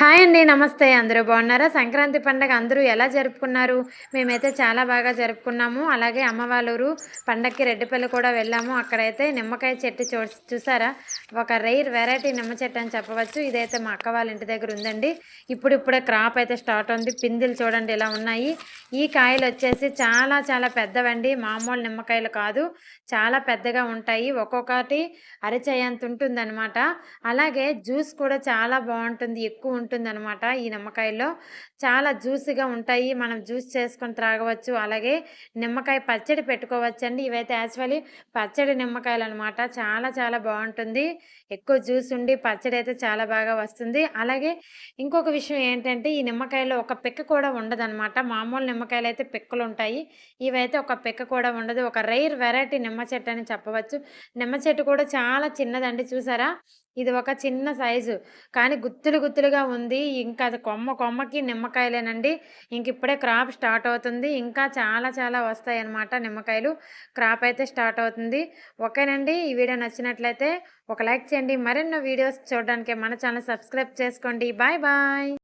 Hi అండి నమస్తే. అందరూ బాగున్నారా? సంక్రాంతి పండగ అందరూ ఎలా జరుపుకున్నారు? మేమైతే చాలా బాగా జరుపుకున్నాము. అలాగే అమ్మ వాళ్ళ ఊరు పండగకి రెడ్డిపల్లి కూడా వెళ్ళాము. అక్కడైతే నిమ్మకాయ చెట్టు చూ చూసారా? ఒక రైర్ వెరైటీ నిమ్మ చెట్టు అని చెప్పవచ్చు. ఇదైతే మా అక్క వాళ్ళ ఇంటి దగ్గర ఉందండి. ఇప్పుడు ఇప్పుడే క్రాప్ అయితే స్టార్ట్ ఉంది పిందిలు చూడండి ఇలా ఉన్నాయి. ఈ కాయలు వచ్చేసి చాలా చాలా పెద్దవండి. మామూలు నిమ్మకాయలు కాదు. చాలా పెద్దగా ఉంటాయి. ఒక్కొక్కటి అరచేయంత ఉంటుందన్నమాట అలాగే జ్యూస్ కూడా చాలా బాగుంటుంది. ఎక్కువ ఉంటుందన్నమాట ఈ నిమ్మకాయల్లో. చాలా జ్యూసీగా ఉంటాయి. మనం జ్యూస్ చేసుకొని త్రాగవచ్చు. అలాగే నిమ్మకాయ పచ్చడి పెట్టుకోవచ్చు అండి ఇవైతే యాక్చువల్లీ పచ్చడి నిమ్మకాయలు అనమాట చాలా చాలా బాగుంటుంది. ఎక్కువ జ్యూస్ ఉండి పచ్చడి అయితే చాలా బాగా వస్తుంది. అలాగే ఇంకొక విషయం ఏంటంటే ఈ నిమ్మకాయలో ఒక పిక్క కూడా ఉండదన్నమాట మామూలు నిమ్మకాయలు అయితే పిక్కలు ఉంటాయి ఇవైతే ఒక పిక్క కూడా ఉండదు. ఒక రైర్ వెరైటీ నిమ్మ చెట్టు అని చెప్పవచ్చు. నిమ్మ చెట్టు కూడా చాలా చిన్నదండి చూసారా? ఇది ఒక చిన్న సైజు. కానీ గుత్తులు గుత్తులుగా ఉంది. ఇంకా అది కొమ్మ కొమ్మకి నిమ్మకాయలేనండి. ఇంక ఇప్పుడే క్రాప్ స్టార్ట్ అవుతుంది. ఇంకా చాలా చాలా వస్తాయి అన్నమాట నిమ్మకాయలు. క్రాప్ అయితే స్టార్ట్ అవుతుంది. ఓకేనండి. ఈ వీడియో నచ్చినట్లయితే ఒక లైక్ చేయండి. మరెన్నో వీడియోస్ చూడడానికి మన ఛానల్ సబ్స్క్రైబ్ చేసుకోండి. Bye bye.